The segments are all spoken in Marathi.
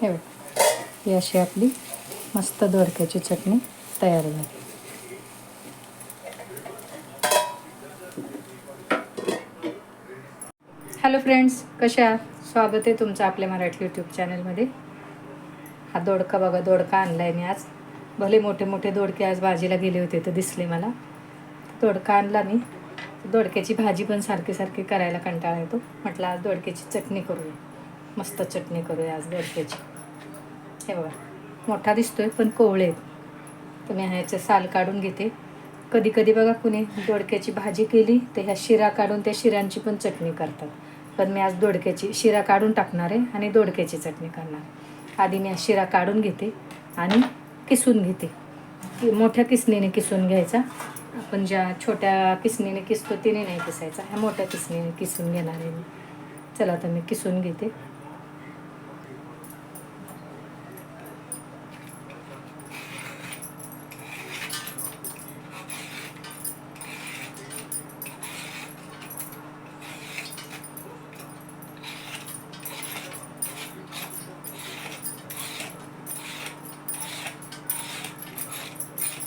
हे बघ. ही अशी आपली मस्त दोडक्याची चटणी तयार झाली. हॅलो फ्रेंड्स कशा आहात? स्वागत आहे तुमचं आपल्या मराठी यूट्यूब चॅनलमध्ये हा दोडका बघा दोडका आणला आहे मी आज. भले मोठे मोठे दोडके आज भाजीला गेले होते तर दिसले मला. दोडका आणला मी. दोडक्याची भाजी पण सारखी सारखी करायला कंटाळा येतो. म्हटलं आज दोडक्याची चटणी करूया. मस्त चटणी करूया आज दोडक्याची हे बघा मोठा दिसतोय पण कोवळे आहेत. तर मी ह्याचं साल काढून घेते. कधी कधी बघा कुणी दोडक्याची भाजी केली तर ह्या शिरा काढून त्या शिरांची पण चटणी करतात. पण मी आज दोडक्याची शिरा काढून टाकणार आहे आणि दोडक्याची चटणी करणार. आधी मी शिरा काढून घेते आणि किसून घेते. की मोठ्या किसणीने किसून घ्यायचा. आपण ज्या छोट्या किसणीने किसतो तिने नाही किसायचा. ह्या मोठ्या किसणीने किसून घेणार आहे मी. चला आता मी किसून घेते.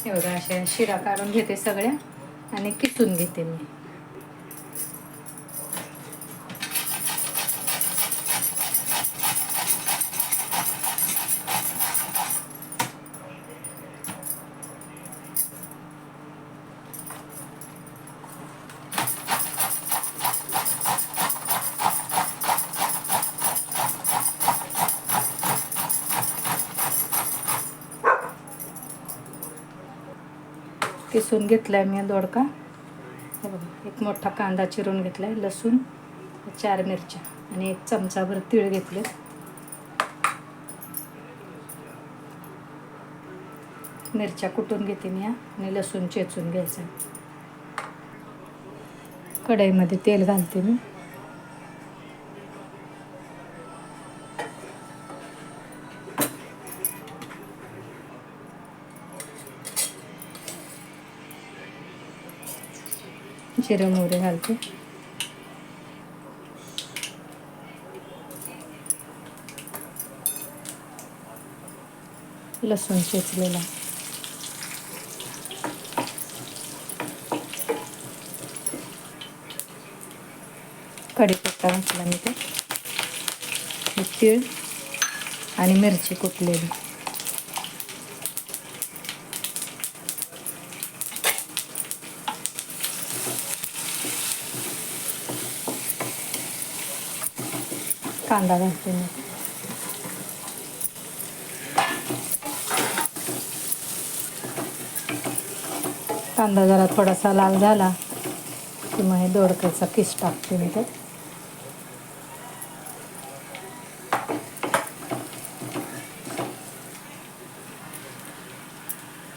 हे बघा अशा शिरा काढून घेते सगळ्या आणि किसून घेते मी. किसून घेतलाय मी दोडका. हे बघा एक मोठा कांदा चिरून घेतलाय लसूण चार मिरच्या आणि एक चमचाभर तीळ घेतले मिरच्या कुटून घेते मी या आणि लसूण चेचून घ्यायचं. कढईमध्ये तेल घालते मी. जिरे मोहरे घालते. लसूण शेचलेला कढीपत्ता घातला मी ते. तीळ आणि मिरची कुटलेली. कांदा घालते मी. कांदा जरा थोडासा लाल झाला की मग हे दोडक्याचा किस टाकते मी तर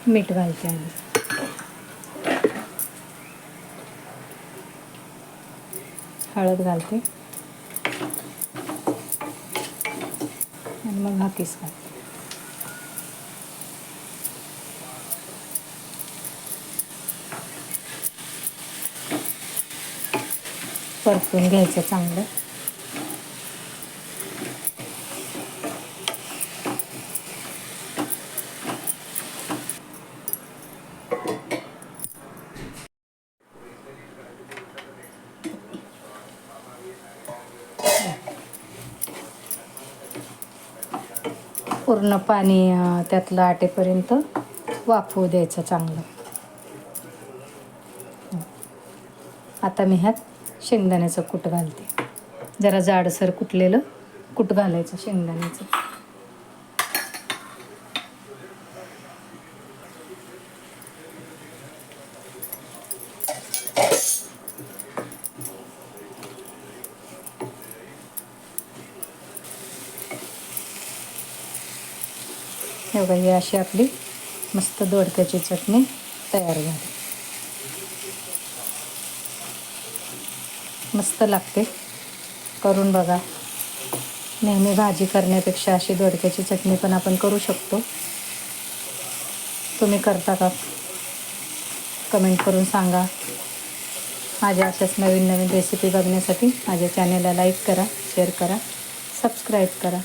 मीठ घालते आधी. हळद घालते. मग हा किस घालते परतून घ्यायचं चांगलं. पूर्ण पाणी त्यातलं आटेपर्यंत वाफवू द्यायचं चांगलं. आता मी ह्यात शेंगदाण्याचं कूट घालते. जरा जाडसर कुटलेलं कूट घालायचं शेंगदाण्याचं. हे बघा ही अशी आपली मस्त दोडक्याची चटणी तयार झाली. मस्त लागते. करून बघा. नेहमी भाजी करण्यापेक्षा अशी दोडक्याची चटणी पण आपण करू शकतो. तुम्ही करता का? कमेंट करून सांगा. माझ्या अशाच नवीन नवीन रेसिपी बघण्यासाठी माझ्या चॅनेलला लाईक करा शेअर करा सबस्क्राईब करा.